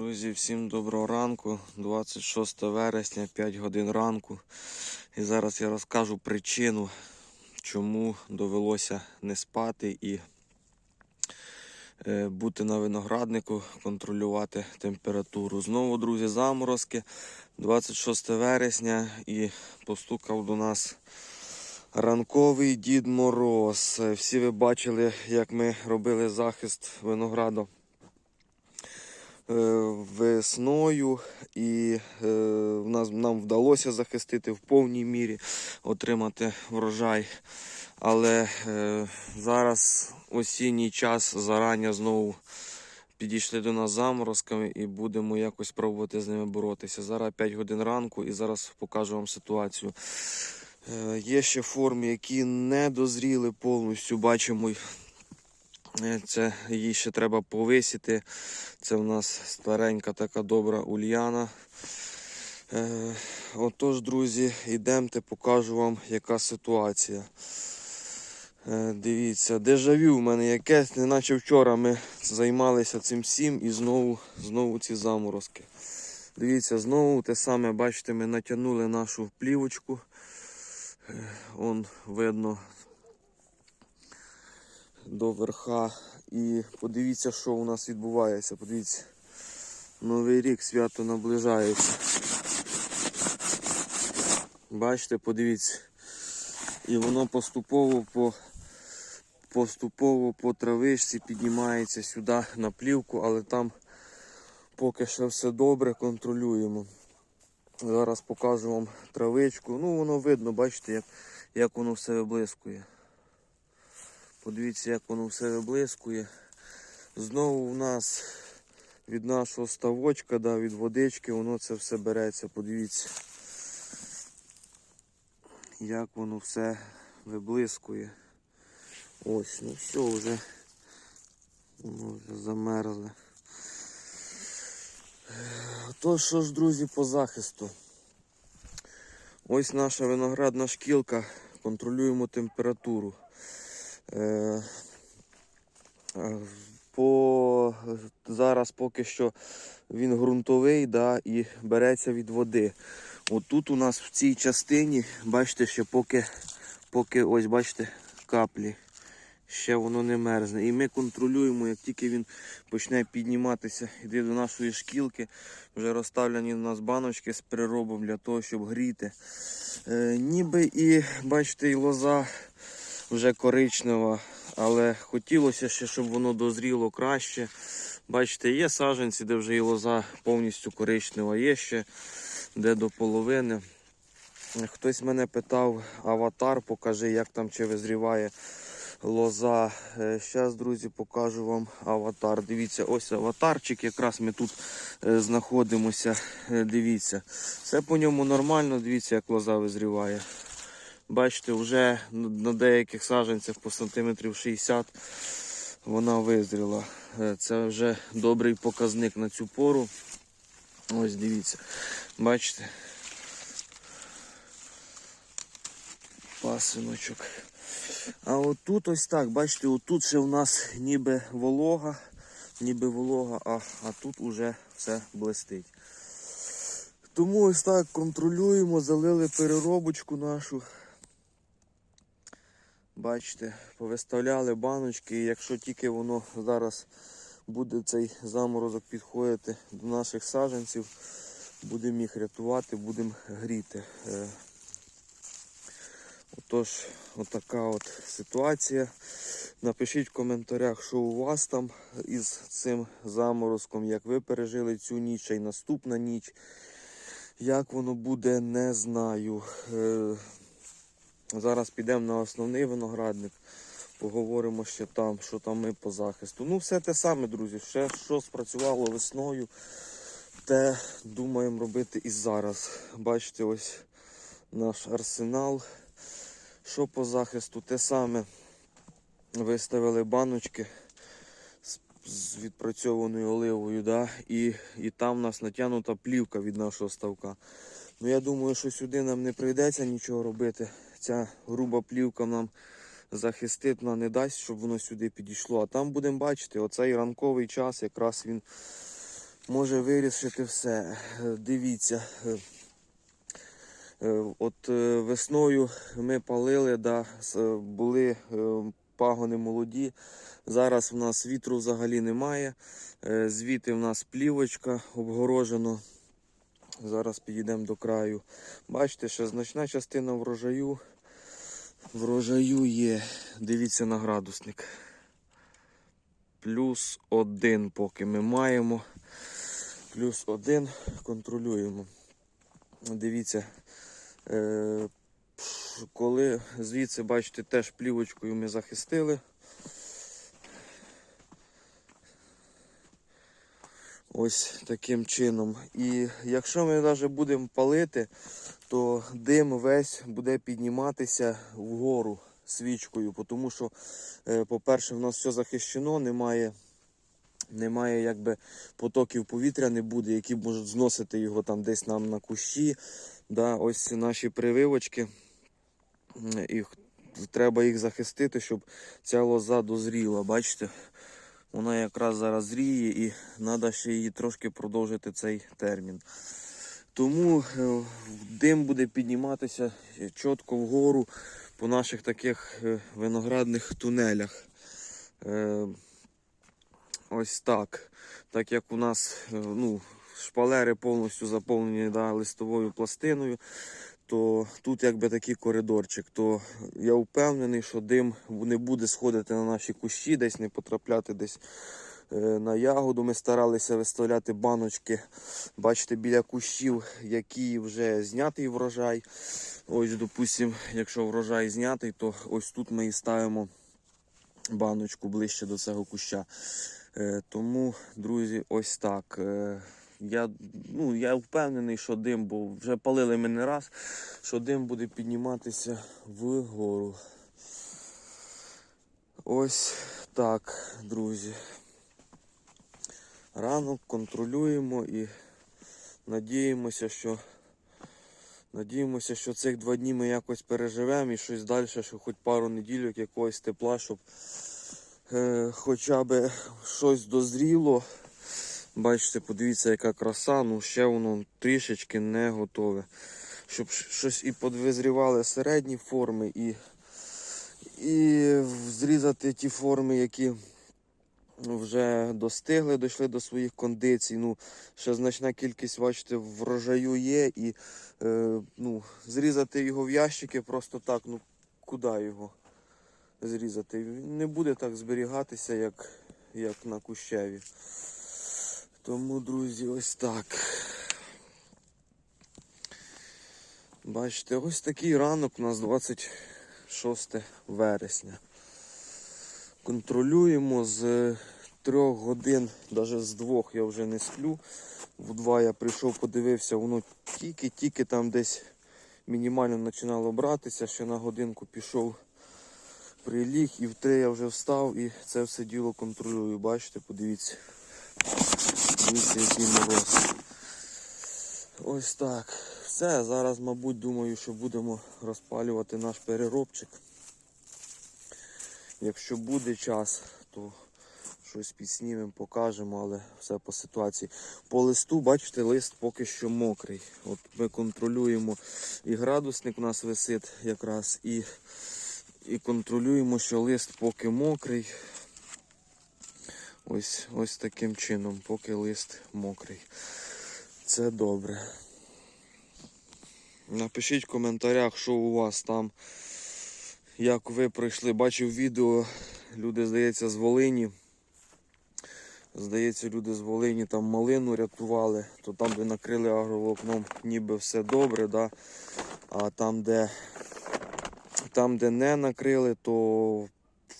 Друзі, всім доброго ранку. 26 вересня, 5 годин ранку. І зараз я розкажу причину, чому довелося не спати і е, бути на винограднику, контролювати температуру. Знову, друзі, заморозки. 26 вересня і постукав до нас ранковий Дід Мороз. Всі ви бачили, як ми робили захист винограду весною, і е, в нас, нам вдалося захистити в повній мірі, отримати врожай. Але е, зараз осінній час зарання знову підійшли до нас заморозками і будемо якось пробувати з ними боротися. Зараз 5 годин ранку і зараз покажу вам ситуацію. Е, Є ще форми, які не дозріли повністю. Бачимо, е, це її ще треба повисіти. Це в нас старенька така добра ульяна. Е, отож, друзі, йдемте, покажу вам, яка ситуація. Е, дивіться, дежавю в мене якесь, неначе вчора ми займалися цим всім і знову, знову ці заморозки. Дивіться, знову те саме, бачите, ми натягнули нашу плівочку. Е, Он видно до верха. І подивіться, що у нас відбувається. Подивіться, Новий рік свято наближається. Бачите, подивіться. І воно поступово по поступово по травишці піднімається сюди на плівку, але там поки що все добре, контролюємо. Зараз покажу вам травичку. Ну, воно видно, бачите, як, як воно все виблискує. Подивіться, як воно все виблискує. Знову у нас від нашого ставочка, да, від водички, воно це все береться. Подивіться, як воно все виблискує. Ось, ну все вже. Воно вже замерзле. Тож, що ж, друзі, по захисту. Ось наша виноградна шкілка. Контролюємо температуру. Е, по, зараз поки що він ґрунтовий да, і береться від води. Отут у нас в цій частині, бачите, ще поки, поки ось бачите, каплі. Ще воно не мерзне. І ми контролюємо, як тільки він почне підніматися, йде до нашої шкілки. Вже розставлені у нас баночки з переробом для того, щоб гріти. Е, ніби і, бачите, і лоза вже коричнева, але хотілося ще, щоб воно дозріло краще. Бачите, є саджанці, де вже і лоза повністю коричнева, є ще де до половини. Хтось мене питав, аватар, покажи, як там чи визріває лоза. Зараз, друзі, покажу вам аватар. Дивіться, ось аватарчик. Якраз ми тут е, знаходимося. Е, Дивіться. Все по ньому нормально, дивіться, як лоза визріває. Бачите, вже на- деяких саджанцях по сантиметрів 60 вона визріла. Е, Це вже добрий показник на цю пору. Ось дивіться. Бачите? Пасиночок. А отут ось так, бачите, отут ще в нас ніби волога, ніби волога, а, а тут уже все блистить. Тому ось так контролюємо, залили переробочку нашу. Бачите, повиставляли баночки, і якщо тільки воно зараз буде цей заморозок підходити до наших саджанців, будемо їх рятувати, будемо гріти. Е, Отож, отака от ситуація. Напишіть в коментарях, що у вас там із цим заморозком, як ви пережили цю ніч, а й наступна ніч. Як воно буде, не знаю. Зараз підемо на основний виноградник, поговоримо ще там, що там ми по захисту. Ну, все те саме, друзі. Ще що спрацювало весною, те думаємо робити і зараз. Бачите, ось наш арсенал. Що по захисту, те саме. Виставили баночки з відпрацьованою оливою, да? і, і там у нас натягнута плівка від нашого ставка. Ну я думаю, що сюди нам не прийдеться нічого робити. Ця груба плівка нам захистить, вона не дасть, щоб воно сюди підійшло. А там будемо бачити, оцей ранковий час якраз він може вирішити все. Дивіться. е, е, От е, весною ми палили, да, були пагони молоді. Зараз в нас вітру взагалі немає. Звідти в нас плівочка обгорожено. Зараз підійдемо до краю. Бачите, що значна частина врожаю. Врожаю є. Дивіться на градусник. Плюс один поки ми маємо. Плюс один контролюємо. Дивіться, е, коли звідси, бачите, теж плівочкою ми захистили. Ось таким чином. І якщо ми навіть будемо палити, то дим весь буде підніматися вгору свічкою, тому що, е, по-перше, в нас все захищено, немає, немає якби потоків повітря не буде, які можуть зносити його там десь нам на кущі. Да, ось наші прививочки. І треба їх захистити, щоб ця лоза дозріла. Бачите? Вона якраз зараз зріє і треба ще її трошки продовжити цей термін. Тому е, дим буде підніматися чітко вгору по наших таких е, виноградних тунелях. Е, Ось так. Так як у нас е, ну, шпалери повністю заповнені да, листовою пластиною, то тут якби такий коридорчик, то я впевнений, що дим не буде сходити на наші кущі, десь не потрапляти десь е, на ягоду. Ми старалися виставляти баночки, бачите, біля кущів, які вже знятий врожай. Ось, допустимо, якщо врожай знятий, то ось тут ми і ставимо баночку ближче до цього куща. Е, тому, друзі, ось так. Я, ну, я впевнений, що дим, бо вже палили ми не раз, що дим буде підніматися вгору. Ось так, друзі. Ранок контролюємо і надіємося, що надіємося, що цих два дні ми якось переживемо і щось далі, що хоч пару неділю якогось тепла, щоб е, хоча б щось дозріло. Бачите, подивіться, яка краса, ну ще воно трішечки не готове. Щоб щось і подвизрівали середні форми, і, і зрізати ті форми, які вже достигли, дійшли до своїх кондицій. Ну, ще значна кількість, бачите, врожаю є. І е, ну, зрізати його в ящики просто так, ну куди його зрізати? Він не буде так зберігатися, як, як на кущеві. Тому, друзі, ось так. Бачите, ось такий ранок у нас 26 вересня. Контролюємо з трьох годин, навіть з двох я вже не сплю. В два я прийшов, подивився, воно тільки-тільки там десь мінімально починало братися, ще на годинку пішов, приліг і в три я вже встав і це все діло контролюю. Бачите, подивіться. Дивіться, який мороз. Ось так. Все, зараз, мабуть, думаю, що будемо розпалювати наш переробчик. Якщо буде час, то щось підснімемо, покажемо, але все по ситуації. По листу, бачите, лист поки що мокрий. От ми контролюємо і градусник у нас висить якраз, і, і контролюємо, що лист поки мокрий. Ось, ось таким чином, поки лист мокрий. Це добре. Напишіть в коментарях, що у вас там, як ви пройшли. Бачив відео, люди, здається, з Волині. Здається, люди з Волині там малину рятували, то там, де накрили агроволокном, ніби все добре, да? а там, де, там, де не накрили, то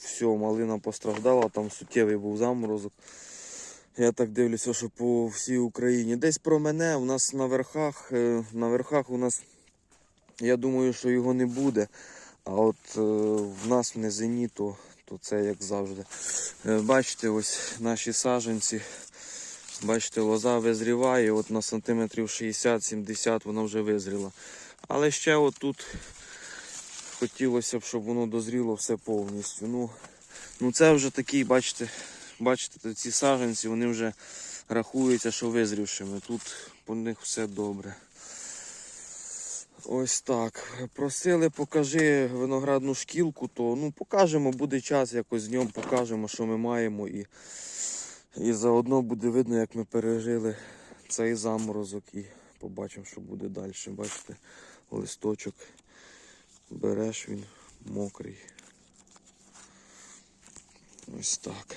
все, малина постраждала, там суттєвий був заморозок. Я так дивлюся, що по всій Україні. Десь про мене у нас на верхах, е, на верхах у нас, я думаю, що його не буде. А от е, в нас в низині, то, то це як завжди. Е, бачите, ось наші саджанці. Бачите, лоза визріває, от на сантиметрів 60-70 вона вже визріла. Але ще отут хотілося б, щоб воно дозріло все повністю. Ну, ну це вже такий, бачите, бачите, ці саджанці, вони вже рахується, що визрівшими. Тут по них все добре. Ось так. Просили, покажи виноградну шкілку, то ну покажемо, буде час, якось днем покажемо, що ми маємо. І, і заодно буде видно, як ми пережили цей заморозок і побачимо, що буде далі. Бачите, листочок береш він мокрий. Ось так.